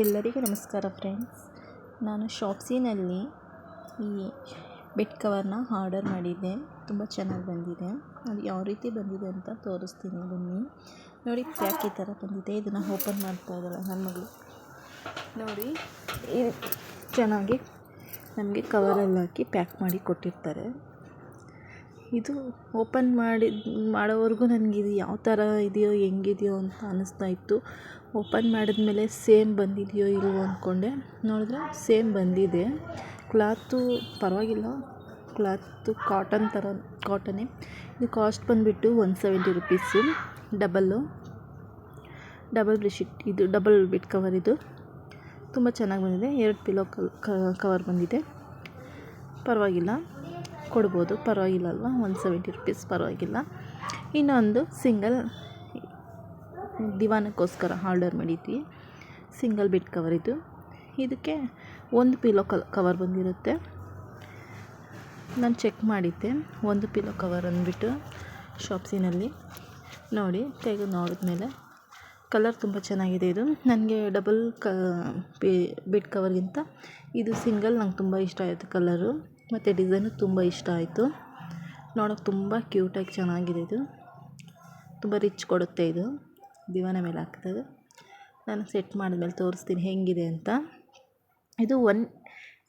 ಎಲ್ಲರಿಗೂ ನಮಸ್ಕಾರ ಫ್ರೆಂಡ್ಸ್. ನಾನು ಶಾಪ್ಸಿನಲ್ಲಿ ಈ ಬೆಡ್ ಕವರ್ನ ಆರ್ಡರ್ ಮಾಡಿದ್ದೆ. ತುಂಬ ಚೆನ್ನಾಗಿ ಬಂದಿದೆ. ಅದು ಯಾವ ರೀತಿ ಬಂದಿದೆ ಅಂತ ತೋರಿಸ್ತೀನಿ ಬನ್ನಿ. ನೋಡಿ ಪ್ಯಾಕ್ ಈ ಥರ ಬಂದಿದೆ. ಇದನ್ನು ಓಪನ್ ಮಾಡ್ತಾ ಇದ್ದಾಳೆ ನನ್ನ ಮಗಳು. ನೋಡಿ ಚೆನ್ನಾಗಿ ನಮಗೆ ಕವರಲ್ಲಿ ಹಾಕಿ ಪ್ಯಾಕ್ ಮಾಡಿ ಕೊಟ್ಟಿರ್ತಾರೆ. ಇದು ಓಪನ್ ಮಾಡಿ, ಮಾಡೋವರೆಗೂ ಇದು ಯಾವ ಥರ ಇದೆಯೋ, ಹೆಂಗಿದೆಯೋ ಅಂತ ಅನ್ನಿಸ್ತಾ ಇತ್ತು. ಓಪನ್ ಮಾಡಿದ್ಮೇಲೆ ಸೇಮ್ ಬಂದಿದೆಯೋ ಇಲ್ವೋ ಅಂದ್ಕೊಂಡೆ ನೋಡಿದ್ರೆ ಸೇಮ್ ಬಂದಿದೆ. ಕ್ಲಾತು ಪರವಾಗಿಲ್ಲ. ಕ್ಲಾತು ಕಾಟನ್ ಥರ, ಕಾಟನೇ. ಇದು ಕಾಸ್ಟ್ ಬಂದುಬಿಟ್ಟು one seventy rupees. Double. Double bedsheet ಇದು ಡಬಲ್ ಬೆಡ್ ಕವರ್ ಇದು. ತುಂಬ ಚೆನ್ನಾಗಿ ಬಂದಿದೆ. ಎರಡು ಪಿಲೋ ಕವರ್ ಬಂದಿದೆ. ಪರವಾಗಿಲ್ಲ. ಕೊಡ್ಬೋದು ಪರವಾಗಿಲ್ಲ ಅಲ್ವಾ ಒನ್ ಸೆವೆಂಟಿ ರುಪೀಸ್ ಪರವಾಗಿಲ್ಲ. ಇನ್ನೊಂದು ಸಿಂಗಲ್ ದಿವಾನಕ್ಕೋಸ್ಕರ ಆರ್ಡರ್ ಮಾಡಿದ್ವಿ. ಸಿಂಗಲ್ ಬೆಡ್ ಕವರ್ ಇದು. ಇದಕ್ಕೆ ಒಂದು ಪಿಲೋ ಕಲ್ ಕವರ್ ಬಂದಿರುತ್ತೆ. ನಾನು ಚೆಕ್ ಮಾಡಿದ್ದೆ. ಒಂದು ಪಿಲೋ ಕವರ್ ಅಂದ್ಬಿಟ್ಟು ಶಾಪ್ಸಿನಲ್ಲಿ ನೋಡಿ, ತೆಗೆದು ನೋಡಿದ್ಮೇಲೆ ಕಲರ್ ತುಂಬ ಚೆನ್ನಾಗಿದೆ ಇದು. ನನಗೆ ಡಬಲ್ ಕ ಬೆಡ್ ಕವರ್ಗಿಂತ ಇದು ಸಿಂಗಲ್ ನಂಗೆ ತುಂಬ ಇಷ್ಟ ಆಯಿತು ಕಲರು ಮತ್ತು ಡಿಸೈನು ತುಂಬ ಇಷ್ಟ ಆಯಿತು. ನೋಡೋಕೆ ತುಂಬ ಕ್ಯೂಟಾಗಿ ಚೆನ್ನಾಗಿದೆ ಇದು. ತುಂಬ ರಿಚ್ ಕೊಡುತ್ತೆ ಇದು. ದಿವಾನ ಮೇಲೆ ಹಾಕ್ತದೆ. ನಾನು ಸೆಟ್ ಮಾಡಿದ್ಮೇಲೆ ತೋರಿಸ್ತೀನಿ ಹೇಗಿದೆ ಅಂತ. ಇದು ಒನ್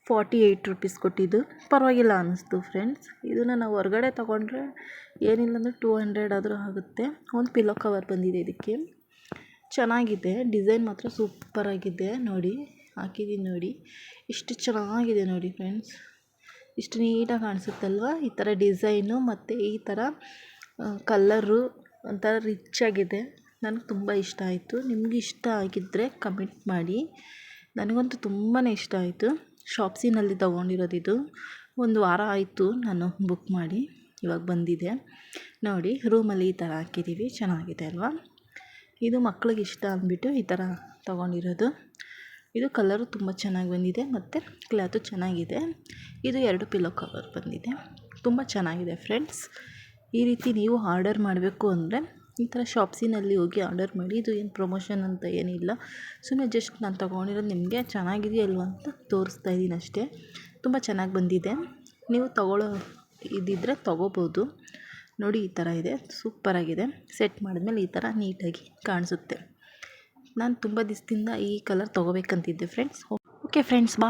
ಫಾರ್ಟಿ ಏಯ್ಟ್ ರುಪೀಸ್ ಕೊಟ್ಟಿದ್ದು. ಪರವಾಗಿಲ್ಲ ಅನ್ನಿಸ್ತು ಫ್ರೆಂಡ್ಸ್. ಇದನ್ನು ನಾವು ಹೊರಗಡೆ ತೊಗೊಂಡ್ರೆ ಏನಿಲ್ಲ ಅಂದರೆ ಟೂ ಹಂಡ್ರೆಡ್ ಆದರೂ ಆಗುತ್ತೆ. ಒಂದು ಪಿಲ್ಲೋ ಕವರ್ ಬಂದಿದೆ ಇದಕ್ಕೆ. ಚೆನ್ನಾಗಿದೆ. ಡಿಸೈನ್ ಮಾತ್ರ ಸೂಪರಾಗಿದೆ. ನೋಡಿ, ಹಾಕಿದ್ದೀನಿ ನೋಡಿ. ಇಷ್ಟು ಚೆನ್ನಾಗಿದೆ ನೋಡಿ ಫ್ರೆಂಡ್ಸ್. ಇಷ್ಟು ನೀಟಾಗಿ ಕಾಣಿಸುತ್ತಲ್ವ? ಈ ಥರ ಡಿಸೈನು ಮತ್ತು ಈ ಥರ ಕಲ್ಲರು ಒಂಥರ ರಿಚ್ ಆಗಿದೆ. ನನಗೆ ತುಂಬ ಇಷ್ಟ ಆಯಿತು. ನಿಮಗೆ ಇಷ್ಟ ಆಗಿದ್ದರೆ ಕಮೆಂಟ್ ಮಾಡಿ. ನನಗಂತೂ ತುಂಬಾ ಇಷ್ಟ ಆಯಿತು. ಶಾಪ್ಸಿನಲ್ಲಿ ತೊಗೊಂಡಿರೋದು ಇದು. ಒಂದು ವಾರ ಆಯಿತು ನಾನು ಬುಕ್ ಮಾಡಿ. ಇವಾಗ ಬಂದಿದೆ. ನೋಡಿ ರೂಮಲ್ಲಿ ಈ ಥರ ಹಾಕಿದ್ದೀವಿ ಚೆನ್ನಾಗಿದೆ ಅಲ್ವಾ? ಇದು ಮಕ್ಳಿಗೆ ಇಷ್ಟ ಅಂದ್ಬಿಟ್ಟು ಈ ಥರ ತೊಗೊಂಡಿರೋದು. ಇದು ಕಲರು ತುಂಬ ಚೆನ್ನಾಗಿ ಬಂದಿದೆ ಮತ್ತು ಕ್ಲಾತು ಚೆನ್ನಾಗಿದೆ. ಇದು ಎರಡು ಪಿಲ್ಲೋ ಕವರ್ ಬಂದಿದೆ. ತುಂಬ ಚೆನ್ನಾಗಿದೆ ಫ್ರೆಂಡ್ಸ್. ಈ ರೀತಿ ನೀವು ಆರ್ಡರ್ ಮಾಡಬೇಕು ಅಂದರೆ ಈ ಥರ ಶಾಪ್ಸಿನಲ್ಲಿ ಹೋಗಿ ಆರ್ಡರ್ ಮಾಡಿ. ಇದು ಏನು ಪ್ರಮೋಷನ್ ಅಂತ ಏನಿಲ್ಲ. ಸುಮ್ಮನೆ ಜಸ್ಟ್ ನಾನು ತೊಗೊಂಡಿರೋದು ನಿಮಗೆ ಚೆನ್ನಾಗಿದೆಯಾ ಅಲ್ವಾ ಅಂತ ತೋರಿಸ್ತಾ ಇದ್ದೀನಿ ಅಷ್ಟೇ. ತುಂಬ ಚೆನ್ನಾಗಿ ಬಂದಿದೆ. ನೀವು ತೊಗೊಳ್ಳೋ ಇದ್ದಿದ್ದರೆ ತೊಗೋಬೋದು. ನೋಡಿ ಈ ಥರ ಇದೆ. ಸೂಪರಾಗಿದೆ. ಸೆಟ್ ಮಾಡಿದ್ಮೇಲೆ ಈ ಥರ ನೀಟಾಗಿ ಕಾಣಿಸುತ್ತೆ. ನಾನು ತುಂಬ ದಿವಸದಿಂದ ಈ ಕಲರ್ ತೊಗೋಬೇಕಂತಿದ್ದೆ ಫ್ರೆಂಡ್ಸ್ ಓಕೆ ಫ್ರೆಂಡ್ಸ್ ಬಾ